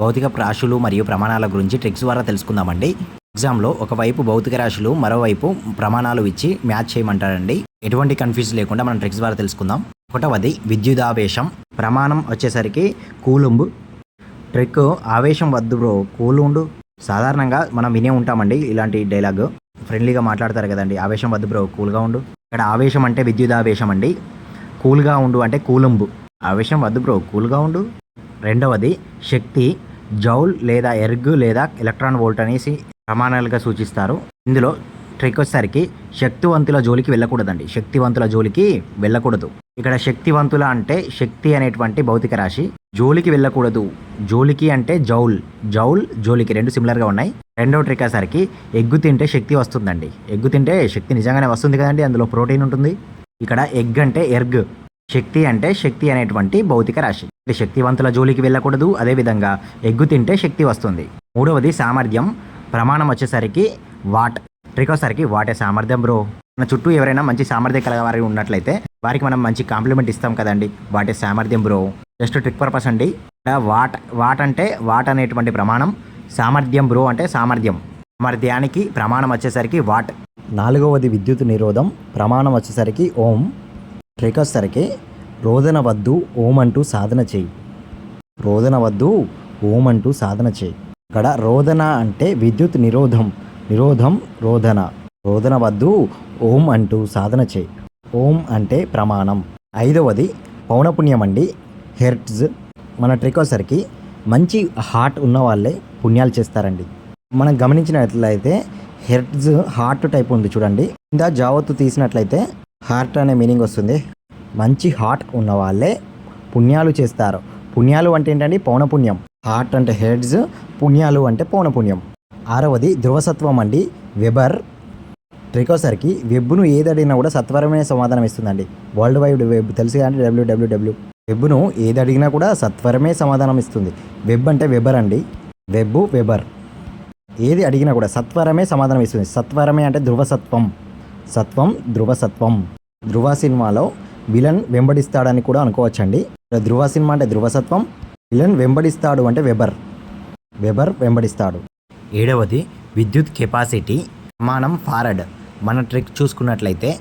భౌతిక రాశులు మరియు ప్రమాణాల గురించి ట్రిక్స్ ద్వారా తెలుసుకుందామండి. ఎగ్జామ్లో ఒకవైపు భౌతిక రాశులు మరోవైపు ప్రమాణాలు ఇచ్చి మ్యాచ్ చేయమంటారండి. ఎటువంటి కన్ఫ్యూజ్ లేకుండా మనం ట్రిక్స్ ద్వారా తెలుసుకుందాం. ఒకటవది విద్యుదావేశం. ప్రమాణం వచ్చేసరికి కూలుంబు. ట్రిక్ ఆవేశం వద్దు బ్రో కూల్ ఉండు సాధారణంగా మనం వినే ఉంటామండి ఇలాంటి డైలాగ్ ఫ్రెండ్లీగా మాట్లాడతారు కదండి ఆవేశం వద్దు బ్రో కూల్గా ఉండు. ఇక్కడ ఆవేశం అంటే విద్యుదావేశం అండి. కూల్గా ఉండు అంటే కూలుంబు. ఆవేశం వద్దు బ్రో కూల్గా ఉండు. రెండవది శక్తి జౌల్ లేదా ఎర్గ్ లేదా ఎలక్ట్రాన్ వోల్ట్ అనేసి ప్రమాణాలుగా సూచిస్తారు. ఇందులో ట్రిక్ వచ్చేసరికి శక్తివంతుల జోలికి వెళ్ళకూడదండి. శక్తివంతుల జోలికి వెళ్ళకూడదు. ఇక్కడ శక్తివంతుల అంటే శక్తి అనేటువంటి భౌతిక రాశి. జోలికి వెళ్ళకూడదు. జోలికి అంటే జౌల్. జౌల్ జోలికి రెండు సిమిలర్గా ఉన్నాయి. రెండవ ట్రిక్ వచ్చేసరికి ఎగ్గు తింటే శక్తి వస్తుందండి. ఎగ్గు తింటే శక్తి నిజంగానే వస్తుంది కదండి? అందులో ప్రోటీన్ ఉంటుంది. ఇక్కడ ఎగ్ అంటే ఎర్గ్. శక్తి అంటే శక్తి అనేటువంటి భౌతిక రాశి. శక్తివంతుల జోలికి వెళ్ళకూడదు. అదేవిధంగా ఎగ్గు తింటే శక్తి వస్తుంది. మూడవది సామర్థ్యం. ప్రమాణం వచ్చేసరికి వాట్ ట్రికోసరికి వాటే సామర్థ్యం బ్రో. మన చుట్టూ ఎవరైనా మంచి సామర్థ్యం కలవారి ఉన్నట్లయితే వారికి మనం మంచి కాంప్లిమెంట్ ఇస్తాం కదండి. వాటే సామర్థ్యం బ్రో. జస్ట్ ట్రిక్ పర్పస్ అండి. వాట్ వాట్ అంటే వాట్ అనేటువంటి ప్రమాణం. సామర్థ్యం బ్రో అంటే సామర్థ్యం. సామర్థ్యానికి ప్రమాణం వచ్చేసరికి వాట్. నాలుగవది విద్యుత్ నిరోధం. ప్రమాణం వచ్చేసరికి ఓం. ట్రిక్ వచ్చేసరికి రోదన వద్దు ఓం అంటూ సాధన చేయి. రోదన వద్దు ఓం అంటూ సాధన చేయి. ఇక్కడ రోదన అంటే విద్యుత్ నిరోధం. నిరోధం రోదన. రోదన వద్దు ఓం అంటూ సాధన చేయి. ఓం అంటే ప్రమాణం. ఐదవది పౌనపుణ్యం అండి హెర్ట్స్ మన ట్రిక్ వచ్చేసరికి మంచి హార్ట్ ఉన్న వాళ్ళే పుణ్యాలు చేస్తారండి. మనం గమనించినట్లయితే హెర్ట్స్ హార్ట్ టైప్ ఉంది చూడండి. కింద జావత్తు తీసినట్లయితే హార్ట్ అనే మీనింగ్ వస్తుంది. మంచి హార్ట్ ఉన్న వాళ్ళే పుణ్యాలు చేస్తారు. పుణ్యాలు అంటే ఏంటండి? పౌనపుణ్యం. హార్ట్ అంటే హెడ్స్ పుణ్యాలు అంటే పౌనపుణ్యం. ఆరవది ధ్రువసత్వం అండి. వెబర్ ట్రికోసరికి వెబ్ను ఏదడిగినా కూడా సత్వరమైన సమాధానం ఇస్తుందండి. వరల్డ్ వైడ్ వెబ్ తెలుసు కానీ డబ్ల్యూడబ్ల్యూడబ్ల్యూ వెబ్ను ఏది అడిగినా కూడా సత్వరమే సమాధానం ఇస్తుంది. వెబ్ అంటే వెబర్ అండి. Web Weber. ఏది అడిగినా కూడా సత్వరమే సమాధానం ఇస్తుంది. సత్వరమే అంటే ధ్రువసత్వం. సత్వం ధ్రువసత్వం. ధ్రువ సినిమాలో విలన్ వెంబడిస్తాడని కూడా అనుకోవచ్చండి. ధ్రువ సినిమా అంటే ధ్రువసత్వం విలన్ వెంబడిస్తాడు అంటే వెబర్. వెబర్ వెంబడిస్తాడు. ఏడవది విద్యుత్ కెపాసిటీ ప్రమాణం ఫారడ్. మన ట్రిక్ చూసుకున్నట్లయితే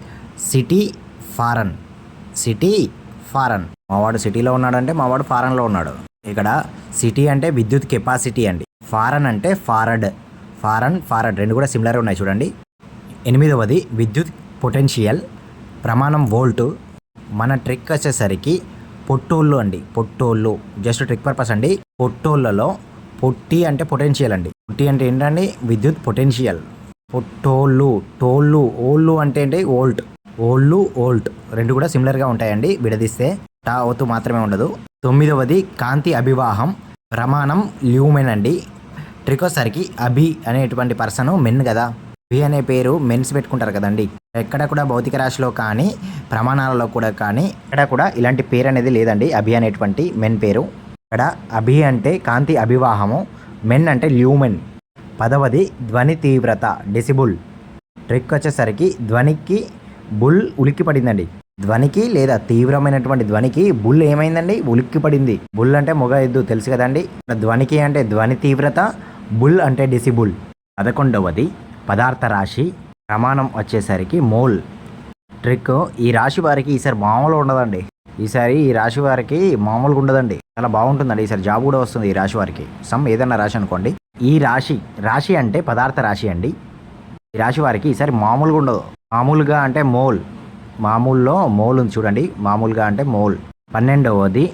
సిటీ ఫారన్. City foreign. మావాడు సిటీలో ఉన్నాడంటే మావాడు ఫారన్లో ఉన్నాడు. ఇక్కడ సిటీ అంటే విద్యుత్ కెపాసిటీ అండి. ఫారన్ అంటే ఫారడ్. ఫారన్ ఫారడ్ రెండు కూడా సిమిలర్ ఉన్నాయి చూడండి. ఎనిమిదవది విద్యుత్ పొటెన్షియల్ ప్రమాణం వోల్ట్. మన ట్రిక్ వచ్చేసరికి పొట్టోళ్ళు అండి. పొట్టోళ్ళు. జస్ట్ ట్రిక్ పర్పస్ అండి. పొట్టోళ్ళలో పొట్టి అంటే పొటెన్షియల్ అండి. పొట్టి అంటే ఏంటండి? విద్యుత్ పొటెన్షియల్ పొట్టోళ్ళు. టోళ్ళు. ఓళ్ళు అంటే ఏంటి? ఓల్ట్. ఓళ్ళు ఓల్ట్. రెండు కూడా సిమిలర్గా ఉంటాయండి. విడదీస్తే టా అవుతూ మాత్రమే ఉండదు. తొమ్మిదవది కాంతి అభివాహం. ప్రమాణం ల్యూమెన్ అండి. ట్రిక్ వచ్చేసరికి అభి అనేటువంటి పర్సన్ మెన్ కదా. అభి అనే పేరు మెన్స్ పెట్టుకుంటారు కదండి. ఎక్కడ కూడా భౌతిక రాశిలో కానీ ప్రమాణాలలో కూడా కానీ ఎక్కడ కూడా ఇలాంటి పేరు అనేది లేదండి. అభి అనేటువంటి మెన్ పేరు. ఇక్కడ అభి అంటే కాంతి అభివాహము మెన్ అంటే ల్యూమెన్. పదవది ధ్వని తీవ్రత డెసిబుల్. ట్రిక్ వచ్చేసరికి ధ్వనికి బుల్ ఉలిక్కి పడిందండి. ధ్వనికి లేదా తీవ్రమైనటువంటి ధ్వనికి బుల్ ఏమైందండి? ఉలిక్కి పడింది. బుల్ అంటే మొగ ఎద్దు తెలుసు కదండి? ధ్వనికి అంటే ధ్వని తీవ్రత బుల్ అంటే డెసిబుల్. పదకొండవది పదార్థ రాశి ప్రమాణం వచ్చేసరికి మోల్. ట్రిక్ ఈ రాశి వారికి ఈసారి మామూలు ఉండదండి. ఈసారి ఈ రాశి వారికి మామూలుగా ఉండదండి. చాలా బాగుంటుందండి. ఈసారి జాబ్ కూడా వస్తుంది ఈ రాశి వారికి. సమ్ ఏదైనా రాశి అనుకోండి. ఈ రాశి రాశి అంటే పదార్థ రాశి అండి. ఈ రాశి వారికి ఈసారి మామూలుగా ఉండదు. మామూలుగా అంటే మోల్. మామూలులో మోల్ ఉంది చూడండి. మామూలుగా అంటే మోల్. పన్నెండవది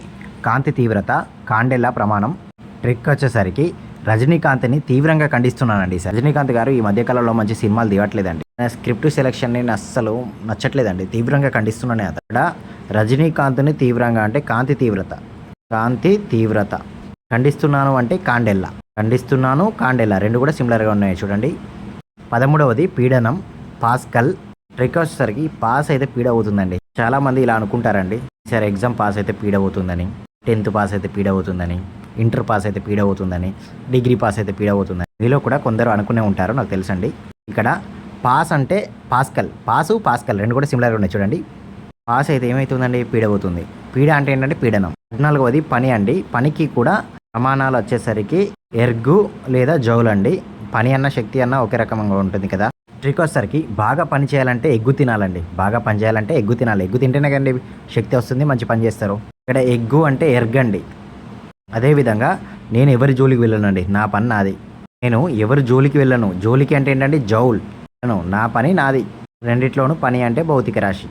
కాంతి తీవ్రత కాండెల్లా ప్రమాణం. ట్రిక్ వచ్చేసరికి రజనీకాంత్ని తీవ్రంగా ఖండిస్తున్నానండి సార్. రజనీకాంత్ గారు ఈ మధ్యకాలంలో మంచి సినిమాలు దిగట్లేదండి నా స్క్రిప్ట్ సెలెక్షన్ నేను అస్సలు నచ్చట్లేదండి. తీవ్రంగా ఖండిస్తున్నాను అక్కడ రజనీకాంత్ని తీవ్రంగా అంటే కాంతి తీవ్రత. కాంతి తీవ్రత. ఖండిస్తున్నాను అంటే కాండెల్లా. ఖండిస్తున్నాను కాండెల్లా. రెండు కూడా సిమిలర్గా ఉన్నాయి చూడండి. పదమూడవది పీడనం పాస్కల్. ట్రిక్ సరికి పాస్ అయితే పీడ అవుతుందండి చాలా మంది ఇలా అనుకుంటారండి. సార్ ఎగ్జామ్ పాస్ అయితే పీడ అవుతుందని టెన్త్ పాస్ అయితే పీడ అవుతుందని ఇంటర్ పాస్ అయితే పీడ అవుతుందని డిగ్రీ పాస్ అయితే పీడ అవుతుందని. మీలో కూడా కొందరు అనుకునే ఉంటారు నాకు తెలుసండి. ఇక్కడ పాస్ అంటే పాస్కల్ పాసు పాస్కల్ రెండు కూడా సిమిలర్గా ఉన్నాయి చూడండి. పాస్ అయితే ఏమవుతుందండి పీడ అవుతుంది. పీడ అంటే ఏంటంటే పీడనం. పద్నాలుగవది పని అండి. పనికి కూడా ప్రమాణాలు వచ్చేసరికి ఎర్గు లేదా జౌలు అండి. పని అన్న శక్తి అన్న ఒకే రకంగా ఉంటుంది కదా. ట్రిక్ వచ్చేసరికి బాగా పని చేయాలంటే ఎగ్గు తినాలండి. బాగా పని చేయాలంటే ఎగ్గు తినాలి. ఎగ్గు తింటేనే కండి శక్తి వస్తుంది మంచి పని చేస్తారు. ఇక్కడ ఎగ్గు అంటే ఎర్గ్ అండి అదేవిధంగా నేను ఎవరి జోలికి వెళ్ళనండి? నా పని నాది. నేను ఎవరి జోలికి వెళ్ళను? జోలికి అంటే ఏంటంటే జౌల్. నా పని నాది. రెండిట్లోనూ పని అంటే భౌతిక రాశి.